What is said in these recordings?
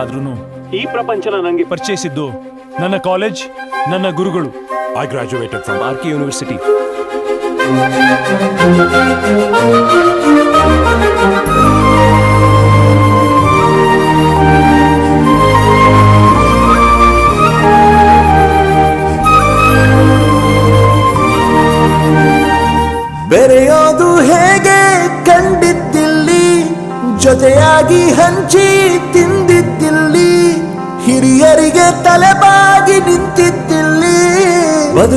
ಆದ್ರೂ ಈ ಪ್ರಪಂಚನ ನನಗೆ ಪರಿಚಯಿಸಿದ್ದು ನನ್ನ ಕಾಲೇಜ್ ನನ್ನ ಗುರುಗಳು. I graduated from R K university ಬೆರೆಯೋದು ಹೇಗೆ ಕಂಡಿದ್ದಿಲ್ಲಿ? ಜೊತೆಯಾಗಿ ಹಂಚಿ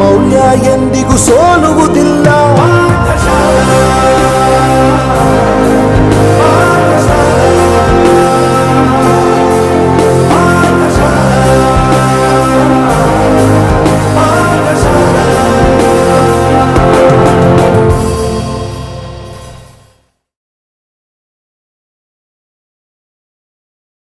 ಮೌಲ್ಯ ಎಂದಿಗೂ ಸೋಲುವುದಿಲ್ಲ